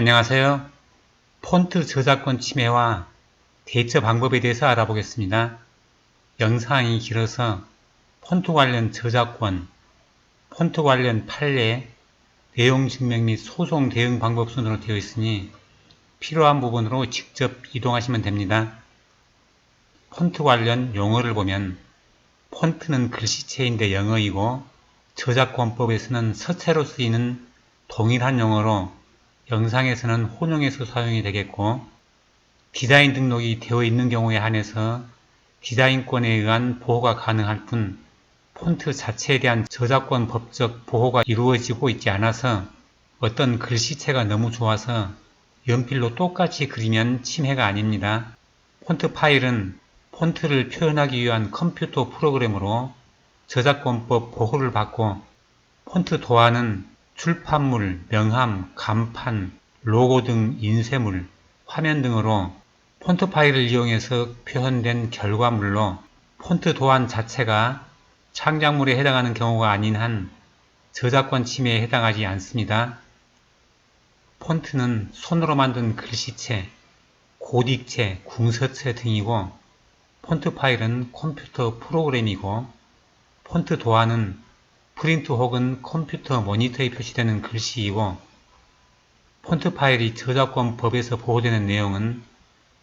안녕하세요. 폰트 저작권 침해와 대처 방법에 대해서 알아보겠습니다. 영상이 길어서 폰트 관련 저작권, 폰트 관련 판례, 내용 증명 및 소송 대응 방법 순으로 되어 있으니 필요한 부분으로 직접 이동하시면 됩니다. 폰트 관련 용어를 보면 폰트는 글씨체인데 영어이고 저작권법에서는 서체로 쓰이는 동일한 용어로 영상에서는 혼용해서 사용이 되겠고 디자인 등록이 되어 있는 경우에 한해서 디자인권에 의한 보호가 가능할 뿐 폰트 자체에 대한 저작권 법적 보호가 이루어지고 있지 않아서 어떤 글씨체가 너무 좋아서 연필로 똑같이 그리면 침해가 아닙니다. 폰트 파일은 폰트를 표현하기 위한 컴퓨터 프로그램으로 저작권법 보호를 받고 폰트 도안은 출판물, 명함, 간판, 로고 등 인쇄물, 화면 등으로 폰트 파일을 이용해서 표현된 결과물로 폰트 도안 자체가 창작물에 해당하는 경우가 아닌 한 저작권 침해에 해당하지 않습니다. 폰트는 손으로 만든 글씨체, 고딕체, 궁서체 등이고 폰트 파일은 컴퓨터 프로그램이고 폰트 도안은 프린트 혹은 컴퓨터 모니터에 표시되는 글씨이고 폰트 파일이 저작권 법에서 보호되는 내용은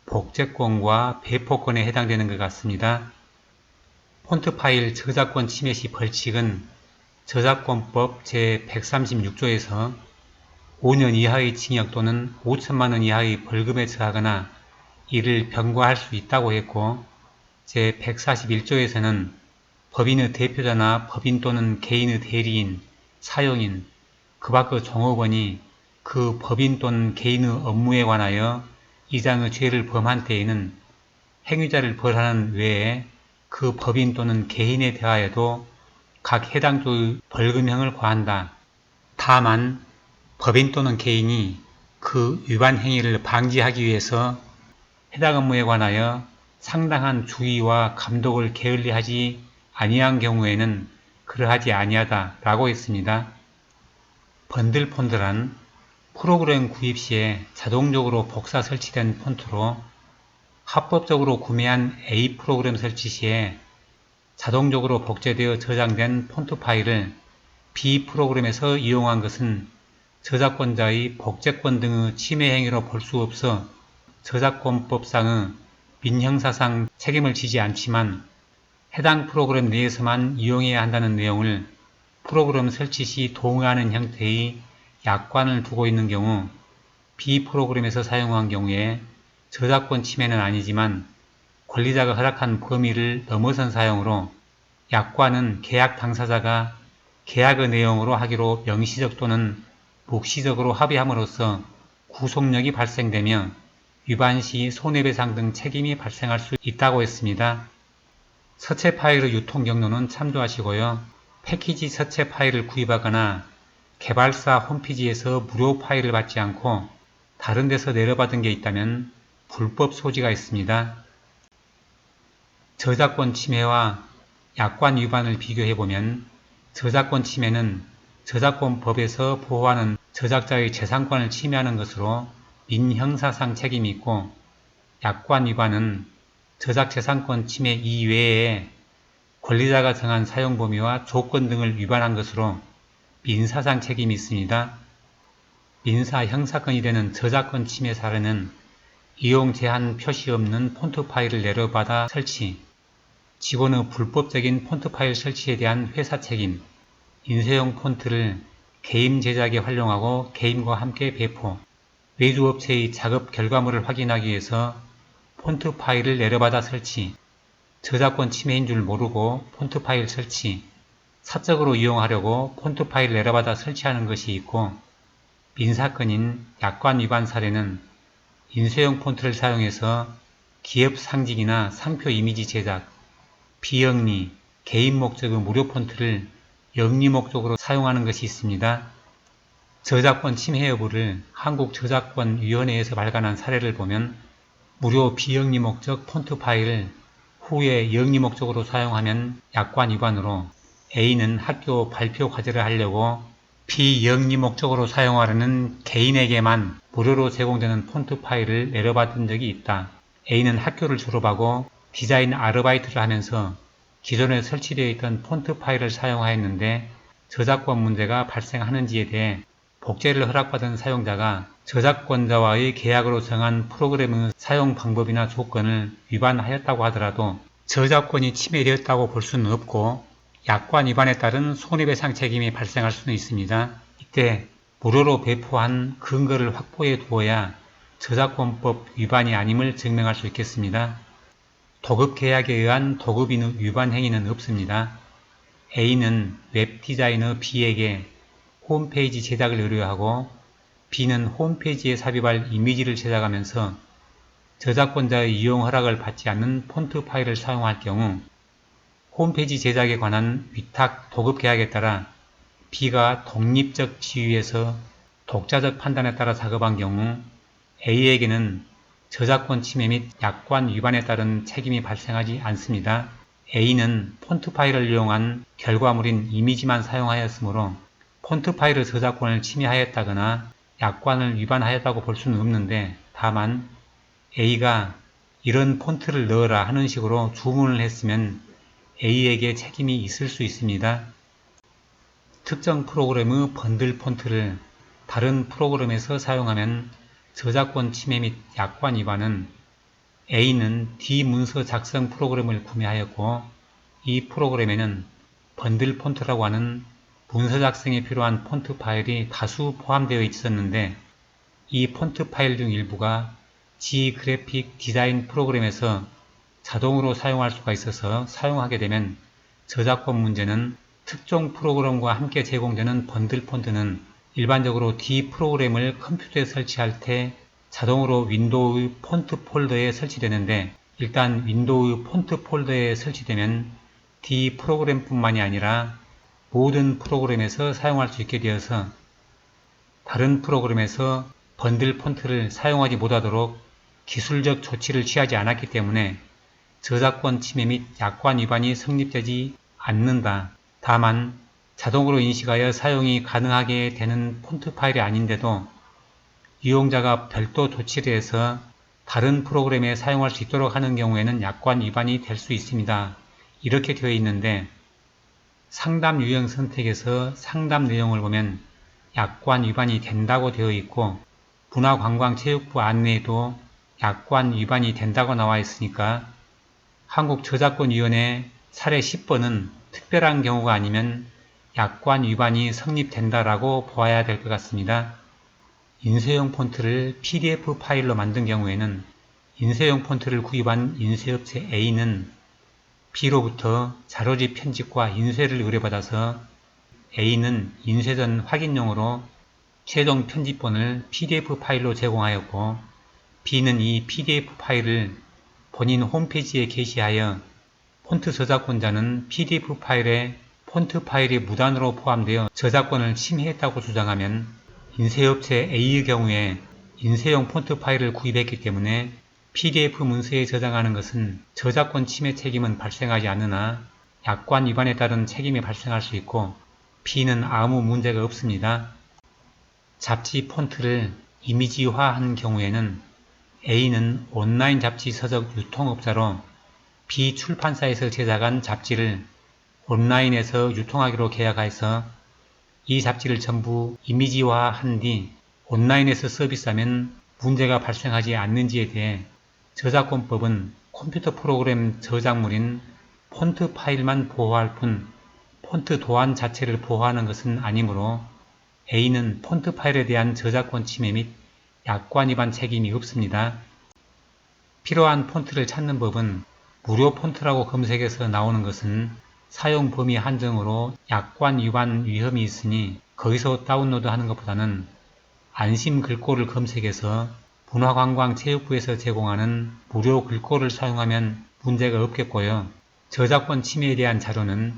복제권과 배포권에 해당되는 것 같습니다. 폰트 파일 저작권 침해 시 벌칙은 저작권법 제136조에서 5년 이하의 징역 또는 5천만원 이하의 벌금에 처하거나 이를 병과할 수 있다고 했고 제141조에서는 법인의 대표자나 법인 또는 개인의 대리인, 사용인, 그 밖의 종업원이 그 법인 또는 개인의 업무에 관하여 이장의 죄를 범한 때에는 행위자를 벌하는 외에 그 법인 또는 개인에 대하여도 각 해당 조의 벌금형을 과한다. 다만 법인 또는 개인이 그 위반 행위를 방지하기 위해서 해당 업무에 관하여 상당한 주의와 감독을 게을리하지 아니한 경우에는 그러하지 아니하다 라고 했습니다. 번들 폰트란 프로그램 구입 시에 자동적으로 복사 설치된 폰트로 합법적으로 구매한 A 프로그램 설치 시에 자동적으로 복제되어 저장된 폰트 파일을 B 프로그램에서 이용한 것은 저작권자의 복제권 등의 침해 행위로 볼 수 없어 저작권법상의 민형사상 책임을 지지 않지만 해당 프로그램 내에서만 이용해야 한다는 내용을 프로그램 설치 시 동의하는 형태의 약관을 두고 있는 경우 B 프로그램에서 사용한 경우에 저작권 침해는 아니지만 권리자가 허락한 범위를 넘어선 사용으로 약관은 계약 당사자가 계약의 내용으로 하기로 명시적 또는 묵시적으로 합의함으로써 구속력이 발생되며 위반 시 손해배상 등 책임이 발생할 수 있다고 했습니다. 서체 파일의 유통 경로는 참조하시고요. 패키지 서체 파일을 구입하거나 개발사 홈페이지에서 무료 파일을 받지 않고 다른 데서 내려받은 게 있다면 불법 소지가 있습니다. 저작권 침해와 약관 위반을 비교해보면 저작권 침해는 저작권법에서 보호하는 저작자의 재산권을 침해하는 것으로 민형사상 책임이 있고 약관 위반은 저작재산권 침해 이외에 권리자가 정한 사용 범위와 조건 등을 위반한 것으로 민사상 책임이 있습니다. 민사 형사건이 되는 저작권 침해 사례는 이용 제한 표시 없는 폰트 파일을 내려받아 설치, 직원의 불법적인 폰트 파일 설치에 대한 회사 책임, 인쇄용 폰트를 게임 제작에 활용하고 게임과 함께 배포, 외주업체의 작업 결과물을 확인하기 위해서 폰트 파일을 내려받아 설치, 저작권 침해인 줄 모르고 폰트 파일 설치, 사적으로 이용하려고 폰트 파일 내려받아 설치하는 것이 있고 민사건인 약관 위반 사례는 인쇄용 폰트를 사용해서 기업 상징이나 상표 이미지 제작, 비영리, 개인 목적의 무료 폰트를 영리 목적으로 사용하는 것이 있습니다. 저작권 침해 여부를 한국저작권위원회에서 발간한 사례를 보면 무료 비영리 목적 폰트 파일을 후에 영리 목적으로 사용하면 약관 위반으로 A는 학교 발표 과제를 하려고 비영리 목적으로 사용하려는 개인에게만 무료로 제공되는 폰트 파일을 내려받은 적이 있다. A는 학교를 졸업하고 디자인 아르바이트를 하면서 기존에 설치되어 있던 폰트 파일을 사용하였는데 저작권 문제가 발생하는지에 대해 복제를 허락받은 사용자가 저작권자와의 계약으로 정한 프로그램의 사용 방법이나 조건을 위반하였다고 하더라도 저작권이 침해되었다고 볼 수는 없고 약관 위반에 따른 손해배상 책임이 발생할 수는 있습니다. 이때 무료로 배포한 근거를 확보해 두어야 저작권법 위반이 아님을 증명할 수 있겠습니다. 도급 계약에 의한 도급인의 위반 행위는 없습니다. A는 웹 디자이너 B에게 홈페이지 제작을 의뢰하고 B는 홈페이지에 삽입할 이미지를 제작하면서 저작권자의 이용 허락을 받지 않는 폰트 파일을 사용할 경우 홈페이지 제작에 관한 위탁 도급 계약에 따라 B가 독립적 지위에서 독자적 판단에 따라 작업한 경우 A에게는 저작권 침해 및 약관 위반에 따른 책임이 발생하지 않습니다. A는 폰트 파일을 이용한 결과물인 이미지만 사용하였으므로 폰트 파일의 저작권을 침해하였다거나 약관을 위반하였다고 볼 수는 없는데 다만 A가 이런 폰트를 넣어라 하는 식으로 주문을 했으면 A에게 책임이 있을 수 있습니다. 특정 프로그램의 번들 폰트를 다른 프로그램에서 사용하면 저작권 침해 및 약관 위반은 A는 D 문서 작성 프로그램을 구매하였고 이 프로그램에는 번들 폰트라고 하는 문서 작성에 필요한 폰트 파일이 다수 포함되어 있었는데 이 폰트 파일 중 일부가 G 그래픽 디자인 프로그램에서 자동으로 사용할 수가 있어서 사용하게 되면 저작권 문제는 특정 프로그램과 함께 제공되는 번들 폰트는 일반적으로 D 프로그램을 컴퓨터에 설치할 때 자동으로 윈도우의 폰트 폴더에 설치되는데 일단 윈도우의 폰트 폴더에 설치되면 D 프로그램뿐만이 아니라 모든 프로그램에서 사용할 수 있게 되어서 다른 프로그램에서 번들 폰트를 사용하지 못하도록 기술적 조치를 취하지 않았기 때문에 저작권 침해 및 약관 위반이 성립되지 않는다. 다만 자동으로 인식하여 사용이 가능하게 되는 폰트 파일이 아닌데도 이용자가 별도 조치를 해서 다른 프로그램에 사용할 수 있도록 하는 경우에는 약관 위반이 될 수 있습니다. 이렇게 되어 있는데 상담 유형 선택에서 상담 내용을 보면 약관 위반이 된다고 되어 있고 문화관광체육부 안내에도 약관 위반이 된다고 나와 있으니까 한국저작권위원회 사례 10번은 특별한 경우가 아니면 약관 위반이 성립된다라고 보아야 될 것 같습니다. 인쇄용 폰트를 PDF 파일로 만든 경우에는 인쇄용 폰트를 구입한 인쇄업체 A는 B로부터 자료집 편집과 인쇄를 의뢰받아서 A는 인쇄 전 확인용으로 최종 편집본을 PDF 파일로 제공하였고 B는 이 PDF 파일을 본인 홈페이지에 게시하여 폰트 저작권자는 PDF 파일에 폰트 파일이 무단으로 포함되어 저작권을 침해했다고 주장하면 인쇄업체 A의 경우에 인쇄용 폰트 파일을 구입했기 때문에 PDF 문서에 저장하는 것은 저작권 침해 책임은 발생하지 않으나 약관 위반에 따른 책임이 발생할 수 있고 B는 아무 문제가 없습니다. 잡지 폰트를 이미지화한 경우에는 A는 온라인 잡지 서적 유통업자로 B 출판사에서 제작한 잡지를 온라인에서 유통하기로 계약하여서 이 잡지를 전부 이미지화한 뒤 온라인에서 서비스하면 문제가 발생하지 않는지에 대해 저작권법은 컴퓨터 프로그램 저작물인 폰트 파일만 보호할 뿐 폰트 도안 자체를 보호하는 것은 아니므로 A는 폰트 파일에 대한 저작권 침해 및 약관 위반 책임이 없습니다. 필요한 폰트를 찾는 법은 무료 폰트라고 검색해서 나오는 것은 사용 범위 한정으로 약관 위반 위험이 있으니 거기서 다운로드 하는 것보다는 안심 글꼴을 검색해서 문화관광체육부에서 제공하는 무료 글꼴을 사용하면 문제가 없겠고요. 저작권 침해에 대한 자료는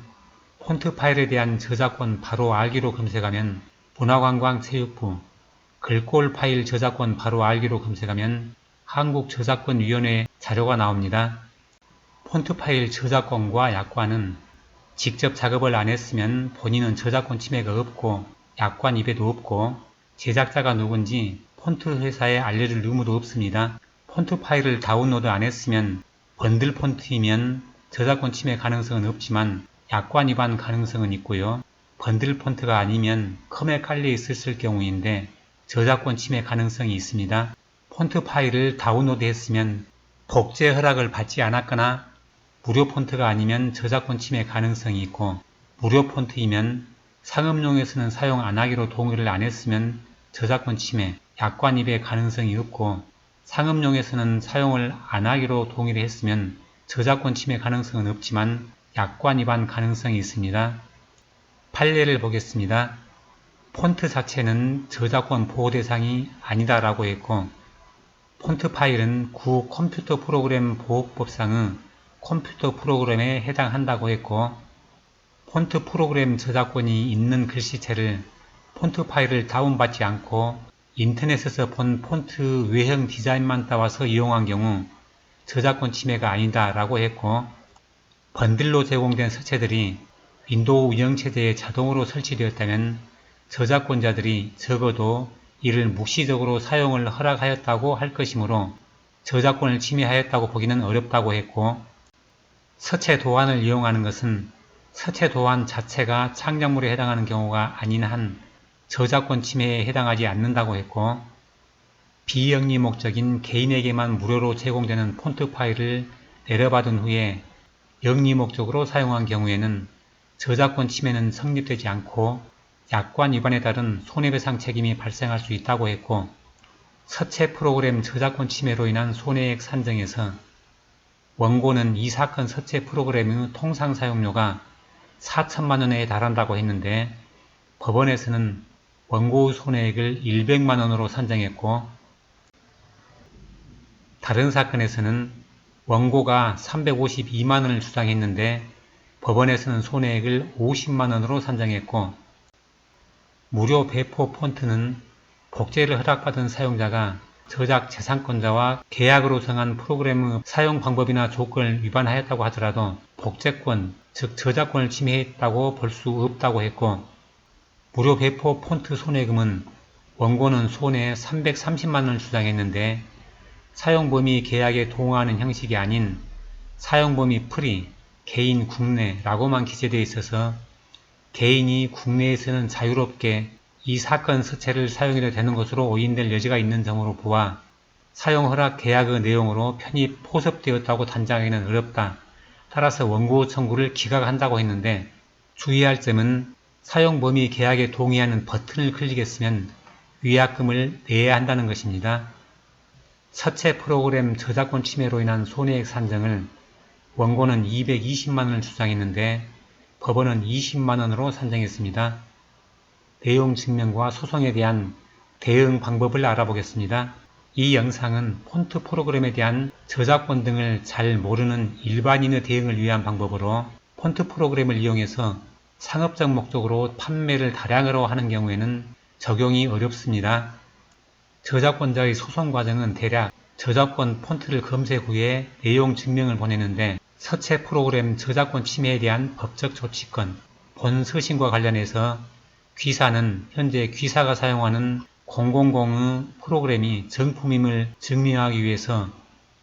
폰트 파일에 대한 저작권 바로 알기로 검색하면 문화관광체육부 글꼴 파일 저작권 바로 알기로 검색하면 한국저작권위원회 자료가 나옵니다. 폰트 파일 저작권과 약관은 직접 작업을 안 했으면 본인은 저작권 침해가 없고 약관 입에도 없고 제작자가 누군지 폰트 회사에 알려줄 의무도 없습니다. 폰트 파일을 다운로드 안 했으면 번들 폰트이면 저작권 침해 가능성은 없지만 약관 위반 가능성은 있고요. 번들 폰트가 아니면 컴에 깔려 있었을 경우인데 저작권 침해 가능성이 있습니다. 폰트 파일을 다운로드 했으면 복제 허락을 받지 않았거나 무료 폰트가 아니면 저작권 침해 가능성이 있고 무료 폰트이면 상업용에서는 사용 안 하기로 동의를 안 했으면 저작권 침해, 약관입의 가능성이 없고 상업용에서는 사용을 안 하기로 동의를 했으면 저작권 침해 가능성은 없지만 약관 위반 가능성이 있습니다. 판례를 보겠습니다. 폰트 자체는 저작권 보호 대상이 아니다라고 했고 폰트 파일은 구 컴퓨터 프로그램 보호법상의 컴퓨터 프로그램에 해당한다고 했고 폰트 프로그램 저작권이 있는 글씨체를 폰트 파일을 다운받지 않고 인터넷에서 본 폰트 외형 디자인만 따와서 이용한 경우 저작권 침해가 아니다 라고 했고 번들로 제공된 서체들이 윈도우 운영체제에 자동으로 설치되었다면 저작권자들이 적어도 이를 묵시적으로 사용을 허락하였다고 할 것이므로 저작권을 침해하였다고 보기는 어렵다고 했고 서체 도안을 이용하는 것은 서체 도안 자체가 창작물에 해당하는 경우가 아닌 한 저작권 침해에 해당하지 않는다고 했고 비영리 목적인 개인에게만 무료로 제공되는 폰트 파일을 내려받은 후에 영리 목적으로 사용한 경우에는 저작권 침해는 성립되지 않고 약관 위반에 따른 손해배상 책임이 발생할 수 있다고 했고 서체 프로그램 저작권 침해로 인한 손해액 산정에서 원고는 이 사건 서체 프로그램의 통상 사용료가 4천만 원에 달한다고 했는데 법원에서는 원고의 손해액을 100만 원으로 산정했고 다른 사건에서는 원고가 352만 원을 주장했는데 법원에서는 손해액을 50만 원으로 산정했고 무료 배포 폰트는 복제를 허락받은 사용자가 저작 재산권자와 계약으로 정한 프로그램의 사용 방법이나 조건을 위반하였다고 하더라도 복제권, 즉 저작권을 침해했다고 볼 수 없다고 했고 무료 배포 폰트 손해금은 원고는 손해 330만원을 주장했는데 사용 범위 계약에 동의하는 형식이 아닌 사용 범위 프리, 개인 국내라고만 기재되어 있어서 개인이 국내에서는 자유롭게 이 사건 서체를 사용해도 되는 것으로 오인될 여지가 있는 점으로 보아 사용 허락 계약의 내용으로 편입 포섭되었다고 단정하기는 어렵다. 따라서 원고 청구를 기각한다고 했는데 주의할 점은 사용 범위 계약에 동의하는 버튼을 클릭했으면 위약금을 내야 한다는 것입니다. 서체 프로그램 저작권 침해로 인한 손해액 산정을 원고는 220만원을 주장했는데 법원은 20만원으로 산정했습니다. 내용 증명과 소송에 대한 대응 방법을 알아보겠습니다. 이 영상은 폰트 프로그램에 대한 저작권 등을 잘 모르는 일반인의 대응을 위한 방법으로 폰트 프로그램을 이용해서 상업적 목적으로 판매를 다량으로 하는 경우에는 적용이 어렵습니다. 저작권자의 소송 과정은 대략 저작권 폰트를 검색 후에 내용 증명을 보내는데 서체 프로그램 저작권 침해에 대한 법적 조치권, 본 서신과 관련해서 귀사는 현재 귀사가 사용하는 000의 프로그램이 정품임을 증명하기 위해서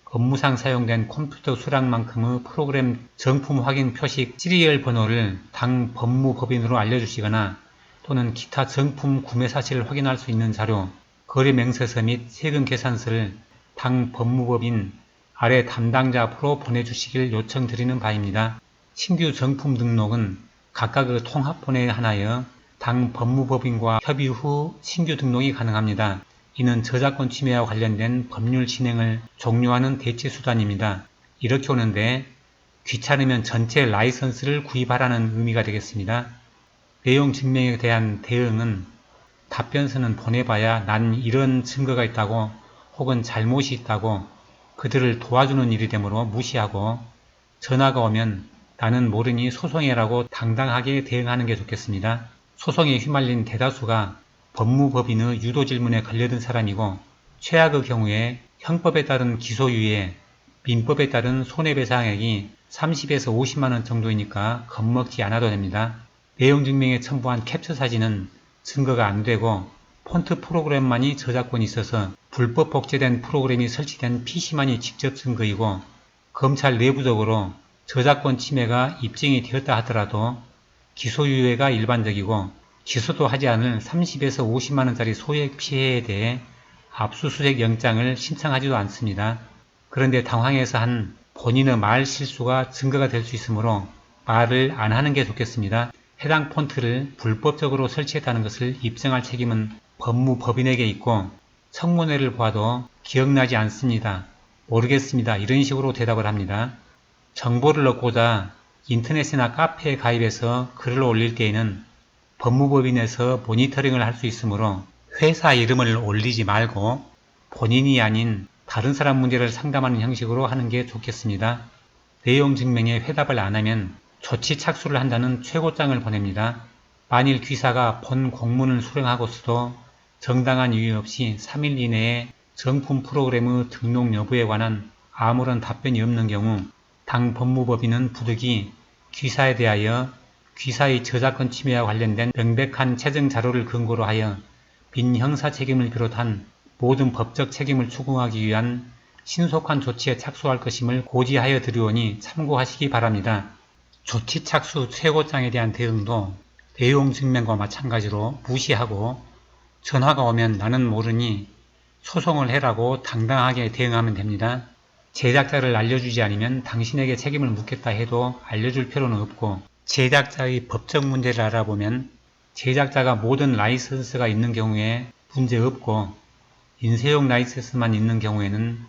업무상 사용된 컴퓨터 수량만큼의 프로그램 정품 확인 표식 시리얼 번호를 당 법무법인으로 알려주시거나 또는 기타 정품 구매 사실을 확인할 수 있는 자료, 거래명세서 및 세금 계산서를 당 법무법인 아래 담당자 앞으로 보내주시길 요청드리는 바입니다. 신규 정품 등록은 각각의 통합본에 한하여 당 법무법인과 협의 후 신규 등록이 가능합니다. 이는 저작권 침해와 관련된 법률 진행을 종료하는 대체 수단입니다. 이렇게 오는데 귀찮으면 전체 라이선스를 구입하라는 의미가 되겠습니다. 내용 증명에 대한 대응은 답변서는 보내봐야 난 이런 증거가 있다고 혹은 잘못이 있다고 그들을 도와주는 일이 되므로 무시하고 전화가 오면 나는 모르니 소송해라고 당당하게 대응하는 게 좋겠습니다. 소송에 휘말린 대다수가 법무법인의 유도 질문에 걸려든 사람이고 최악의 경우에 형법에 따른 기소유예, 민법에 따른 손해배상액이 30에서 50만원 정도이니까 겁먹지 않아도 됩니다. 내용 증명에 첨부한 캡처 사진은 증거가 안 되고 폰트 프로그램만이 저작권이 있어서 불법 복제된 프로그램이 설치된 PC만이 직접 증거이고 검찰 내부적으로 저작권 침해가 입증이 되었다 하더라도 기소유예가 일반적이고 기소도 하지 않을 30에서 50만원짜리 소액 피해에 대해 압수수색 영장을 신청하지도 않습니다. 그런데 당황해서 한 본인의 말 실수가 증거가 될 수 있으므로 말을 안 하는 게 좋겠습니다. 해당 폰트를 불법적으로 설치했다는 것을 입증할 책임은 법무법인에게 있고 청문회를 보아도 기억나지 않습니다. 모르겠습니다. 이런 식으로 대답을 합니다. 정보를 얻고자 인터넷이나 카페에 가입해서 글을 올릴 때에는 법무법인에서 모니터링을 할 수 있으므로 회사 이름을 올리지 말고 본인이 아닌 다른 사람 문제를 상담하는 형식으로 하는 게 좋겠습니다. 내용 증명에 회답을 안 하면 조치 착수를 한다는 최고장을 보냅니다. 만일 귀사가 본 공문을 수령하고서도 정당한 이유 없이 3일 이내에 정품 프로그램의 등록 여부에 관한 아무런 답변이 없는 경우 당 법무법인은 부득이 귀사에 대하여 귀사의 저작권 침해와 관련된 명백한 채증 자료를 근거로 하여 빈 형사 책임을 비롯한 모든 법적 책임을 추궁하기 위한 신속한 조치에 착수할 것임을 고지하여 드리오니 참고하시기 바랍니다. 조치 착수 최고장에 대한 대응도 내용 증명과 마찬가지로 무시하고 전화가 오면 나는 모르니 소송을 해라고 당당하게 대응하면 됩니다. 제작자를 알려주지 않으면 당신에게 책임을 묻겠다 해도 알려줄 필요는 없고 제작자의 법적 문제를 알아보면 제작자가 모든 라이선스가 있는 경우에 문제 없고 인쇄용 라이선스만 있는 경우에는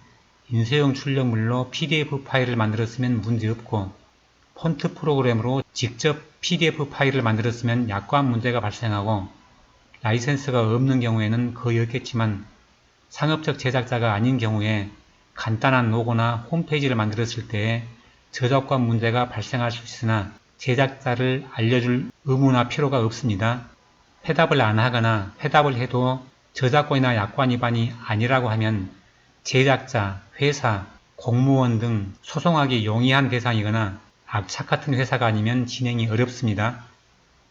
인쇄용 출력물로 PDF 파일을 만들었으면 문제 없고 폰트 프로그램으로 직접 PDF 파일을 만들었으면 약관 문제가 발생하고 라이센스가 없는 경우에는 거의 없겠지만 상업적 제작자가 아닌 경우에 간단한 로고나 홈페이지를 만들었을 때 저작권 문제가 발생할 수 있으나 제작자를 알려줄 의무나 필요가 없습니다. 회답을 안 하거나 회답을 해도 저작권이나 약관 위반이 아니라고 하면 제작자, 회사, 공무원 등 소송하기 용이한 대상이거나 악착 같은 회사가 아니면 진행이 어렵습니다.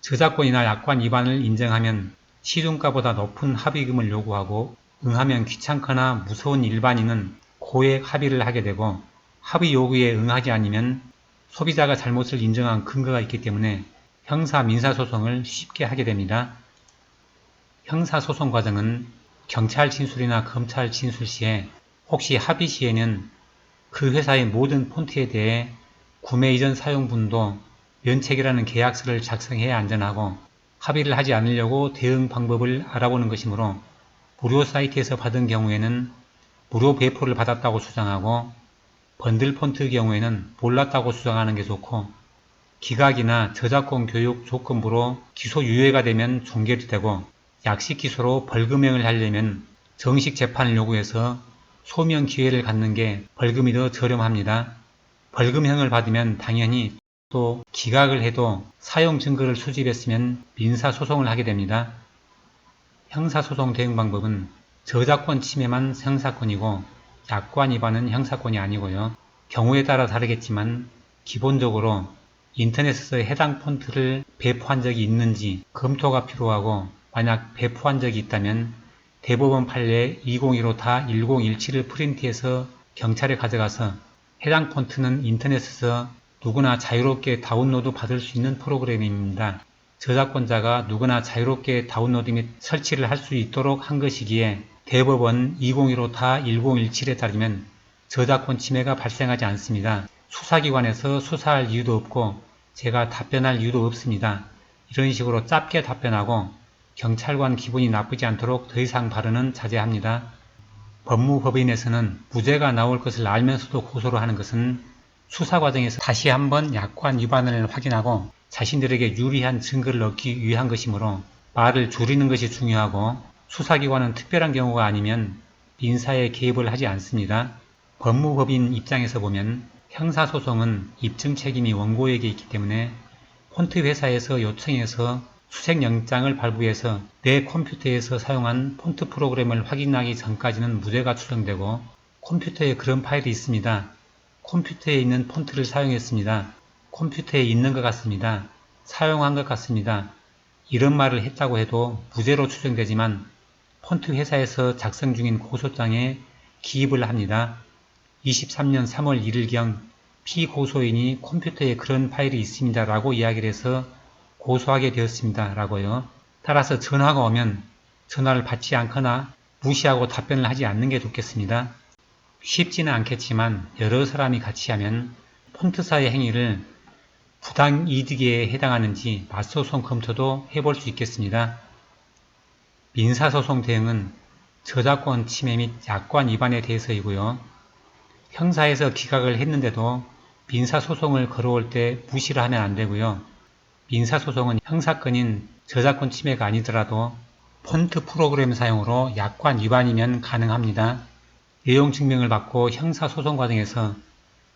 저작권이나 약관 위반을 인정하면 시중가보다 높은 합의금을 요구하고 응하면 귀찮거나 무서운 일반인은 고액 합의를 하게 되고 합의 요구에 응하지 않으면 소비자가 잘못을 인정한 근거가 있기 때문에 형사 민사소송을 쉽게 하게 됩니다. 형사소송 과정은 경찰 진술이나 검찰 진술 시에 혹시 합의 시에는 그 회사의 모든 폰트에 대해 구매 이전 사용분도 면책이라는 계약서를 작성해야 안전하고 합의를 하지 않으려고 대응 방법을 알아보는 것이므로 무료 사이트에서 받은 경우에는 무료 배포를 받았다고 주장하고 번들 폰트 경우에는 몰랐다고 주장하는 게 좋고 기각이나 저작권 교육 조건부로 기소 유예가 되면 종결이 되고 약식 기소로 벌금형을 하려면 정식 재판을 요구해서 소명 기회를 갖는 게 벌금이 더 저렴합니다. 벌금형을 받으면 당연히 또 기각을 해도 사용 증거를 수집했으면 민사소송을 하게 됩니다. 형사소송 대응 방법은 저작권 침해만 형사권이고 약관 위반은 형사권이 아니고요. 경우에 따라 다르겠지만 기본적으로 인터넷에서 해당 폰트를 배포한 적이 있는지 검토가 필요하고 만약 배포한 적이 있다면 대법원 판례 2015타 1017을 프린트해서 경찰에 가져가서 해당 폰트는 인터넷에서 누구나 자유롭게 다운로드 받을 수 있는 프로그램입니다. 저작권자가 누구나 자유롭게 다운로드 및 설치를 할 수 있도록 한 것이기에 대법원 2015타 1017에 따르면 저작권 침해가 발생하지 않습니다. 수사기관에서 수사할 이유도 없고 제가 답변할 이유도 없습니다. 이런 식으로 짧게 답변하고 경찰관 기분이 나쁘지 않도록 더 이상 발언은 자제합니다. 법무법인에서는 무죄가 나올 것을 알면서도 고소를 하는 것은 수사 과정에서 다시 한번 약관 위반을 확인하고 자신들에게 유리한 증거를 얻기 위한 것이므로 말을 줄이는 것이 중요하고 수사기관은 특별한 경우가 아니면 민사에 개입을 하지 않습니다. 법무법인 입장에서 보면 형사소송은 입증 책임이 원고에게 있기 때문에 폰트 회사에서 요청해서 수색영장을 발부해서 내 컴퓨터에서 사용한 폰트 프로그램을 확인하기 전까지는 무죄가 추정되고 컴퓨터에 그런 파일이 있습니다. 컴퓨터에 있는 폰트를 사용했습니다. 컴퓨터에 있는 것 같습니다. 사용한 것 같습니다. 이런 말을 했다고 해도 무죄로 추정되지만 폰트 회사에서 작성 중인 고소장에 기입을 합니다. 23년 3월 1일경 피고소인이 컴퓨터에 그런 파일이 있습니다 라고 이야기를 해서 고소하게 되었습니다 라고요. 따라서 전화가 오면 전화를 받지 않거나 무시하고 답변을 하지 않는 게 좋겠습니다. 쉽지는 않겠지만 여러 사람이 같이 하면 폰트사의 행위를 부당 이득에 해당하는지 맞소송 검토도 해볼 수 있겠습니다. 민사소송 대응은 저작권 침해 및 약관 위반에 대해서이고요. 형사에서 기각을 했는데도 민사소송을 걸어올 때 무시를 하면 안 되고요. 민사소송은 형사건인 저작권 침해가 아니더라도 폰트 프로그램 사용으로 약관 위반이면 가능합니다. 내용 증명을 받고 형사소송 과정에서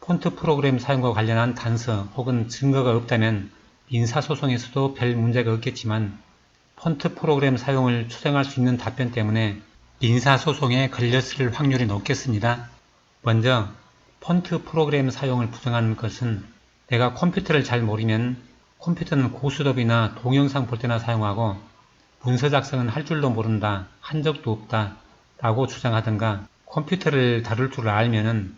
폰트 프로그램 사용과 관련한 단서 혹은 증거가 없다면 민사소송에서도 별 문제가 없겠지만 폰트 프로그램 사용을 추정할 수 있는 답변 때문에 민사소송에 걸렸을 확률이 높겠습니다. 먼저 폰트 프로그램 사용을 부정하는 것은 내가 컴퓨터를 잘 모르면 컴퓨터는 고스톱이나 동영상 볼 때나 사용하고 문서 작성은 할 줄도 모른다, 한 적도 없다 라고 주장하든가 컴퓨터를 다룰 줄 알면은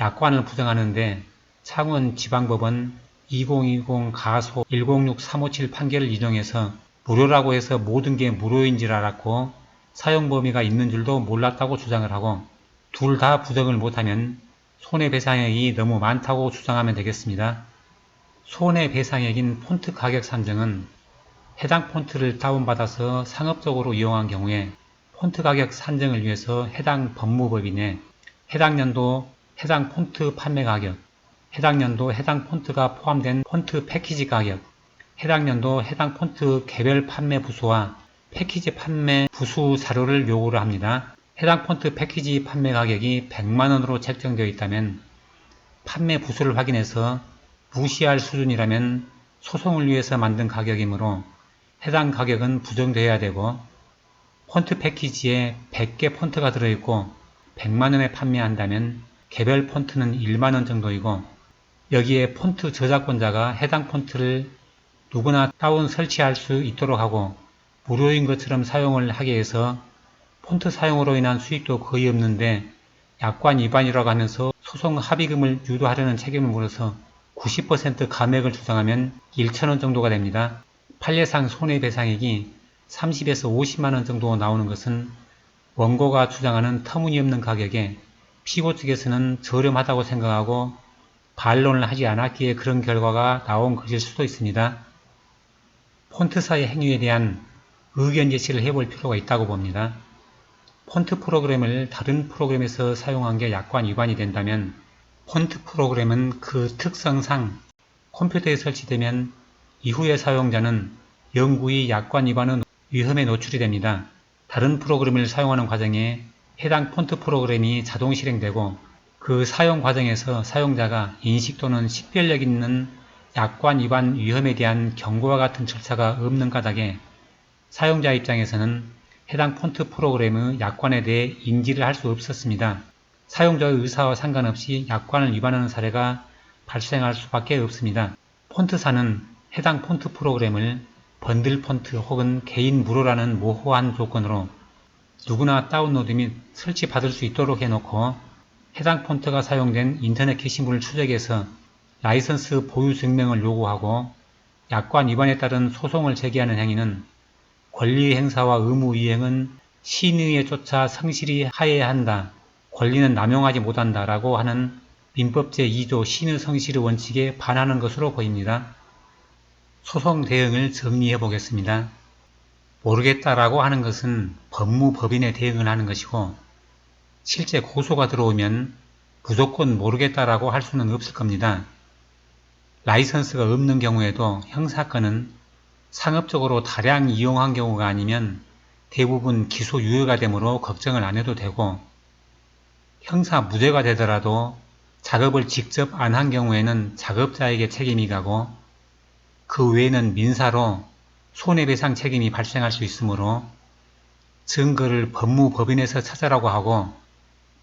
약관을 부정하는데 창원 지방법원 2020 가소 106357 판결을 인용해서 무료라고 해서 모든 게 무료인 줄 알았고 사용 범위가 있는 줄도 몰랐다고 주장을 하고 둘 다 부정을 못하면 손해배상액이 너무 많다고 주장하면 되겠습니다. 손해배상액인 폰트 가격 산정은 해당 폰트를 다운받아서 상업적으로 이용한 경우에 폰트 가격 산정을 위해서 해당 법무법인에 해당 연도 해당 폰트 판매 가격, 해당 연도 해당 폰트가 포함된 폰트 패키지 가격, 해당 연도 해당 폰트 개별 판매 부수와 패키지 판매 부수 자료를 요구를 합니다. 해당 폰트 패키지 판매 가격이 100만원으로 책정되어 있다면 판매 부수를 확인해서 무시할 수준이라면 소송을 위해서 만든 가격이므로 해당 가격은 부정되어야 되고 폰트 패키지에 100개 폰트가 들어있고 100만원에 판매한다면 개별 폰트는 1만원 정도이고 여기에 폰트 저작권자가 해당 폰트를 누구나 다운 설치할 수 있도록 하고 무료인 것처럼 사용을 하게 해서 폰트 사용으로 인한 수익도 거의 없는데 약관 위반이라고 하면서 소송 합의금을 유도하려는 책임을 물어서 90% 감액을 주장하면 1천원 정도가 됩니다. 판례상 손해배상액이 30에서 50만원 정도 나오는 것은 원고가 주장하는 터무니없는 가격에 피고 측에서는 저렴하다고 생각하고 반론을 하지 않았기에 그런 결과가 나온 것일 수도 있습니다. 폰트사의 행위에 대한 의견 제시를 해볼 필요가 있다고 봅니다. 폰트 프로그램을 다른 프로그램에서 사용한 게 약관 위반이 된다면 폰트 프로그램은 그 특성상 컴퓨터에 설치되면 이후의 사용자는 영구히 약관 위반은 위험에 노출이 됩니다. 다른 프로그램을 사용하는 과정에 해당 폰트 프로그램이 자동 실행되고 그 사용 과정에서 사용자가 인식 또는 식별력 있는 약관 위반 위험에 대한 경고와 같은 절차가 없는 까닭에 사용자 입장에서는 해당 폰트 프로그램의 약관에 대해 인지를 할 수 없었습니다. 사용자의 의사와 상관없이 약관을 위반하는 사례가 발생할 수밖에 없습니다. 폰트사는 해당 폰트 프로그램을 번들 폰트 혹은 개인 무료라는 모호한 조건으로 누구나 다운로드 및 설치 받을 수 있도록 해놓고 해당 폰트가 사용된 인터넷 게시물을 추적해서 라이선스 보유 증명을 요구하고 약관 위반에 따른 소송을 제기하는 행위는 권리 행사와 의무 이행은 신의에 쫓아 성실히 하여야 한다. 권리는 남용하지 못한다. 라고 하는 민법 제2조 신의 성실의 원칙에 반하는 것으로 보입니다. 소송 대응을 정리해 보겠습니다. 모르겠다라고 하는 것은 법무법인에 대응을 하는 것이고 실제 고소가 들어오면 무조건 모르겠다라고 할 수는 없을 겁니다. 라이선스가 없는 경우에도 형사건은 상업적으로 다량 이용한 경우가 아니면 대부분 기소 유예가 되므로 걱정을 안 해도 되고 형사 무죄가 되더라도 작업을 직접 안 한 경우에는 작업자에게 책임이 가고 그 외에는 민사로 손해배상 책임이 발생할 수 있으므로 증거를 법무법인에서 찾아라고 하고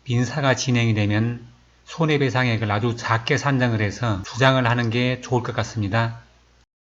민사가 진행이 되면 손해배상액을 아주 작게 산정을 해서 주장을 하는 게 좋을 것 같습니다.